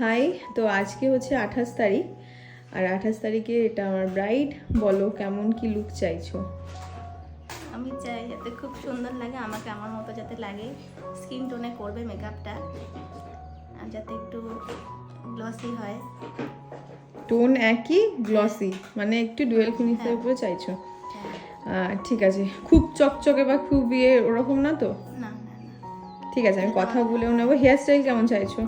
High তো আজকে হচ্ছে আঠাশ তারিখ। আর আঠাশ তারিখে এটা আমার ব্রাইড বলো কেমন কি লুক চাইছো? আমি চাই যাতে খুব সুন্দর লাগে আমাকে আমার মতো যাতে লাগে। স্কিন টোনে করবে মেকআপটা আর যাতে একটু গ্লসি হয়। টোন একই গ্লসি মানে একটু ডুয়েল ফিনিশের উপরে চাইছো? হ্যাঁ। ঠিক আছে। খুব চকচকে বা খুব ইয়ে ওরকম না তো? না ঠিক আছে আমি কথা বলেও নেব। হেয়ার স্টাইল কেমন চাইছো?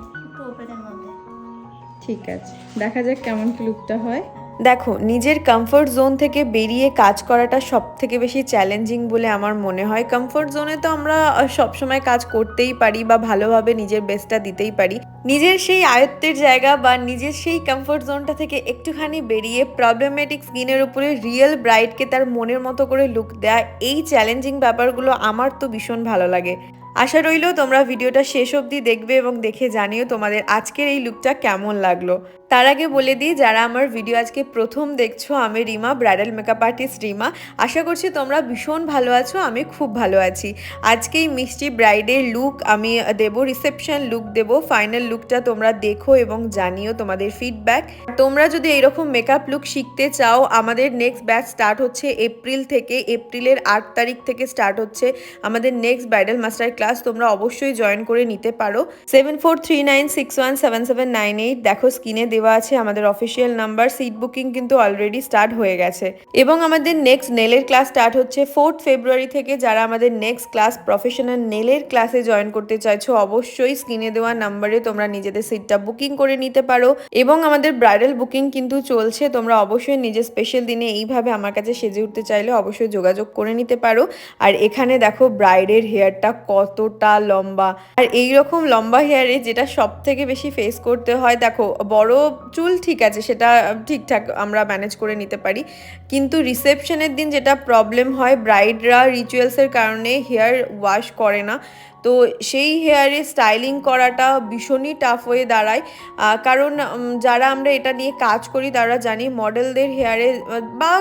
ঠিক আছে, দেখা যাক কেমন কি লুকটা হয়। দেখো, নিজের কমফোর্ট জোন থেকে বেরিয়ে কাজ করাটা সব থেকে বেশি চ্যালেঞ্জিং বলে আমার মনে হয়। কমফোর্ট জোনে তো আমরা সবসময় কাজ করতেই পারি বা ভালোভাবে নিজের বেস্টটা দিতেই পারি। নিজের সেই আয়ত্তের জায়গা বা নিজের সেই কমফোর্ট জোনটা থেকে একটুখানি বেরিয়ে প্রবলেমেটিক স্কিনের উপরে রিয়েল ব্রাইটকে তার মনের মতো করে লুক দেয়া, এই চ্যালেঞ্জিং ব্যাপারগুলো আমার তো ভীষণ ভালো লাগে। আশা রইল তোমরা ভিডিওটা শেষ অবধি দেখবে এবং দেখে জানিও তোমাদের আজকের এই লুকটা কেমন লাগল। তার আগে বলে দিই, যারা আমার ভিডিও আজকে প্রথম দেখছ, আমি Rima bridal makeup artist Rima. আশা করছি তোমরা ভীষণ ভালো আছো, আমি খুব ভালো আছি। আজকে এই মিষ্টি ব্রাইডের লুক আমি দেব রিসেপশন লুক দেব ফাইনাল লুকটা তোমরা দেখো এবং জানিও তোমাদের ফিডব্যাক তোমরা যদি এইরকম মেকআপ লুক শিখতে চাও, আমাদের নেক্সট ব্যাচ স্টার্ট হচ্ছে এপ্রিল থেকে এপ্রিলের আট তারিখ থেকে স্টার্ট হচ্ছে আমাদের নেক্সট ব্রাইডাল মাস্টার ক্লাস তোমরা অবশ্যই জয়েন করে নিতে পারো। Seven four three nine six one seven seven nine eight দেখো স্কিনে স্ক্রিনে দেওয়া আছে আমাদের অফিসিয়াল নাম্বার সিট বুকিং কিন্তু অলরেডি স্টার্ট হয়ে গেছে। এবং আমাদের নেক্সট নেলের ক্লাস স্টার্ট হচ্ছে ফোর্থ ফেব্রুয়ারি থেকে। যারা আমাদের নেক্সট ক্লাস প্রফেশনাল নেলের ক্লাসে জয়েন করতে চাইছো, অবশ্যই স্ক্রিনে দেওয়া নাম্বারে তোমরা নিজেদের সিটটা বুকিং করে নিতে পারো। এবং আমাদের ব্রাইডাল বুকিং কিন্তু চলছে, তোমরা অবশ্যই নিজের স্পেশাল দিনে এইভাবে আমার কাছে সেজে উঠতে চাইলে অবশ্যই যোগাযোগ করে নিতে পারো। আর এখানে দেখো ব্রাইডের হেয়ারটা কতটা লম্বা। আর এই রকম লম্বা হেয়ারে যেটা সব থেকে বেশি ফেস করতে হয়, দেখো বড় চুল ঠিক আছে, সেটা ঠিকঠাক আমরা ম্যানেজ করে নিতে পারি। কিন্তু রিসেপশনের দিন যেটা প্রবলেম হয় ব্রাইডরা রিচুয়ালসের কারণে হেয়ার ওয়াশ করে না। তো সেই হেয়ারে স্টাইলিং করাটা ভীষণই টাফ হয়ে দাঁড়ায়। কারণ যারা আমরা এটা নিয়ে কাজ করি, তারা জানি মডেলদের হেয়ারে বা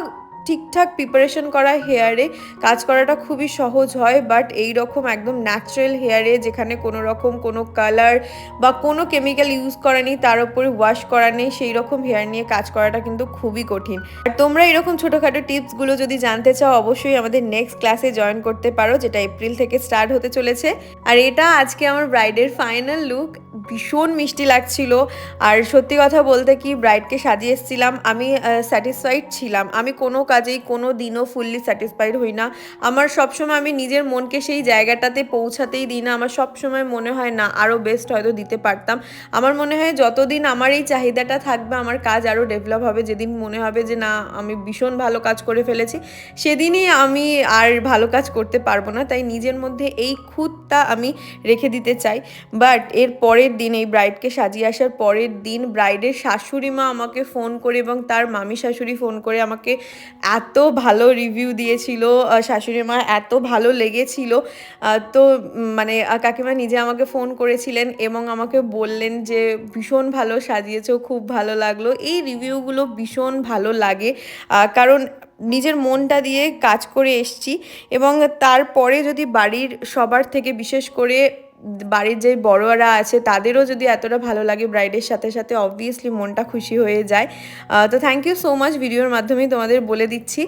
ঠিকঠাক প্রিপারেশন করা হেয়ারে কাজ করাটা খুবই সহজ হয় বাট এই রকম একদম ন্যাচারাল হেয়ারে যেখানে কোনো রকম কোনো কালার বা কোনো কেমিক্যাল ইউজ করা নেই, তার উপরে ওয়াশ করা নেই সেই রকম হেয়ার নিয়ে কাজ করাটা কিন্তু খুবই কঠিন। আর তোমরা এরকম ছোটোখাটো টিপসগুলো যদি জানতে চাও, অবশ্যই আমাদের নেক্সট ক্লাসে জয়েন করতে পারো, যেটা এপ্রিল থেকে স্টার্ট হতে চলেছে। আর এটা আজকে আমার ব্রাইডের ফাইনাল লুক ভীষণ মিষ্টি লাগছিল। আর সত্যি কথা বলতে কি ব্রাইডকে সাজিয়ে এসেছিলাম, আমি স্যাটিসফাইড ছিলাম। আমি কোনো কাজেই কোনো দিনও ফুললি স্যাটিসফাইড হই না। আমার সবসময় আমি নিজের মনকে সেই জায়গাটাতে পৌঁছাতেই দিই না। আমার সবসময় মনে হয়, না আরও বেস্ট হয়তো দিতে পারতাম। আমার মনে হয়, যতদিন আমার এই চাহিদাটা থাকবে, আমার কাজ আরও ডেভেলপ হবে। যেদিন মনে হবে যে, না, আমি ভীষণ ভালো কাজ করে ফেলেছি, সেদিনই আমি আর ভালো কাজ করতে পারব না। তাই নিজের মধ্যে এই খুঁতটা আমি রেখে দিতে চাই। বাট এর পরের দিন, এই ব্রাইডকে সাজিয়ে আসার পরের দিন ব্রাইডের শাশুড়ি মা আমাকে ফোন করে এবং তার মামি শাশুড়ি ফোন করে আমাকে এত ভালো রিভিউ দিয়েছিল শাশুড়ি মা এত ভালো লেগেছিল। তো মানে কাকিমা নিজে আমাকে ফোন করেছিলেন এবং আমাকে বললেন যে, ভীষণ ভালো সাজিয়েছো, খুব ভালো লাগল। এই রিভিউগুলো ভীষণ ভালো লাগে কারণ নিজের মনটা দিয়ে কাজ করে এসছি এবং তারপরে যদি বাড়ির সবার থেকে বিশেষ করে বাড়ির যে বড়রা আছে, তাদেরও যদি এতটা ভালো লাগে ব্রাইডের সাথে সাথে অবভিয়াসলি মনটা খুশি হয়ে যায়। তো থ্যাংক ইউ সো মাচ ভিডিওর মাধ্যমেই তোমাদের বলে দিচ্ছি।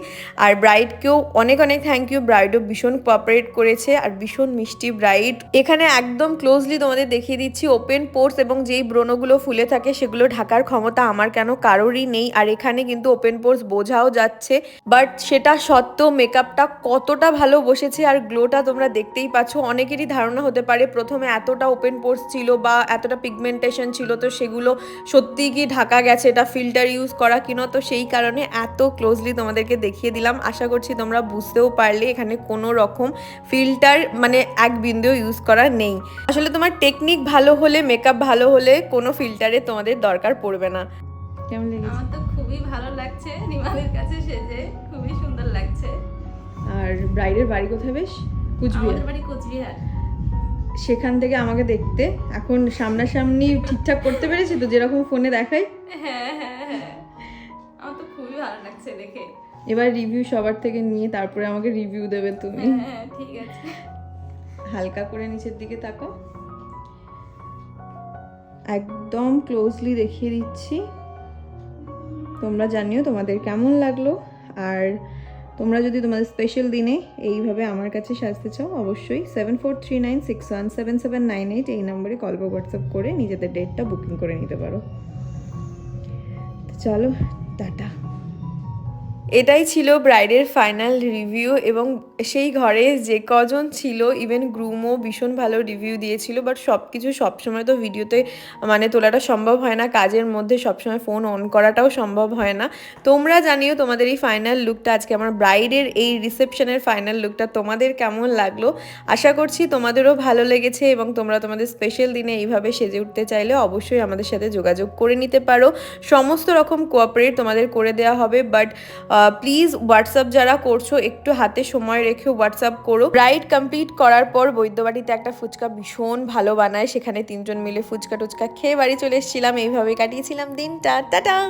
আর ব্রাইডকেও অনেক অনেক থ্যাংক ইউ ব্রাইডও ভীষণ কোঅপারেট করেছে আর ভীষণ মিষ্টি ব্রাইড এখানে একদম ক্লোজলি তোমাদের দেখিয়ে দিচ্ছি ওপেন পোর্স এবং যেই ব্রণগুলো ফুলে থাকে, সেগুলো ঢাকার ক্ষমতা আমার কেন কারোরই নেই। আর এখানে কিন্তু ওপেন পোর্স বোঝাও যাচ্ছে। বাট সেটা সত্ত্বেও মেকআপটা কতটা ভালো বসেছে আর গ্লোটা তোমরা দেখতেই পাচ্ছ। অনেকেরই ধারণা হতে পারে প্রথমে এতটা ওপেন পোর্স ছিল বা এতটা পিগমেন্টেশন ছিল তো সেগুলো সত্যিই কি ঢাকা গেছে? এটা ফিল্টার ইউজ করা কিনা তো সেই কারণে এত ক্লোজলি তোমাদেরকে দেখিয়ে দিলাম। আশা করছি তোমরা বুঝতেও পারলে এখানে কোনো রকম ফিল্টার মানে এক বিন্দুও ইউজ করা নেই। আসলে তোমার টেকনিক ভালো হলে মেকআপ ভালো হলে কোনো ফিল্টারে তোমাদের দরকার পড়বে না। কেমন লেগেছে? আমার তো খুবই ভালো লাগছে। রিমাদের কাছে সেজে খুবই সুন্দর লাগছে। আর ব্রাইডের বাড়ি কোথায় বেশ? কুচবিহার। আমাদের বাড়ি কোচবিহার। সেখান থেকে আমাকে দেখতে। এখন সামনাসামনি ঠিকঠাক করতে পেরেছি তো? যেরকম ফোনে দেখাই। হ্যাঁ হ্যাঁ হ্যাঁ। আমার তো খুবই ভালো লাগছে দেখে। এবার রিভিউ সবার থেকে নিয়ে তারপরে আমাকে রিভিউ দেবে তুমি। হ্যাঁ হ্যাঁ ঠিক আছে। হালকা করে নিচের দিকে তাকো একদম ক্লোজলি দেখিয়ে দিচ্ছি। তোমরা জানিও তোমাদের কেমন লাগল। আর তোমরা যদি তোমাদের স্পেশাল দিনে এইভাবে আমার কাছে সাজতে চাও, অবশ্যই seven four three nine six one seven seven nine eight এই নম্বরে কল বা হোয়াটসঅ্যাপ করে নিজেদের ডেটটা বুকিং করে নিতে পারো। চলো, টাটা। এটাই ছিল ব্রাইডের ফাইনাল রিভিউ এবং সেই ঘরে যে কজন ছিল ইভেন গ্রুমও ভীষণ ভালো রিভিউ দিয়েছিল বাট সব কিছু সবসময় তো ভিডিওতে মানে তোলাটা সম্ভব হয় না, কাজের মধ্যে সবসময় ফোন অন করাটাও সম্ভব হয় না। তোমরা জানিও তোমাদের এই ফাইনাল লুকটা আজকে আমার ব্রাইডের এই রিসেপশনের ফাইনাল লুকটা তোমাদের কেমন লাগল? আশা করছি তোমাদেরও ভালো লেগেছে এবং তোমরা তোমাদের স্পেশাল দিনে এইভাবে সেজে উঠতে চাইলে অবশ্যই আমাদের সাথে যোগাযোগ করে নিতে পারো। সমস্ত রকম কোঅপারেট তোমাদের করে দেওয়া হবে বাট প্লিজ হোয়াটসঅ্যাপ যারা করছ, একটু হাতে সময় রেখে হোয়াটসঅ্যাপ করো। রাইড কমপ্লিট করার পর বৈদ্যবাড়িতে একটা ফুচকা ভীষণ ভালো বানায়। সেখানে তিনজন মিলে ফুচকা টুচকা খেয়ে বাড়ি চলে এসেছিলাম। এইভাবে কাটিয়েছিলাম দিনটা। টাটা!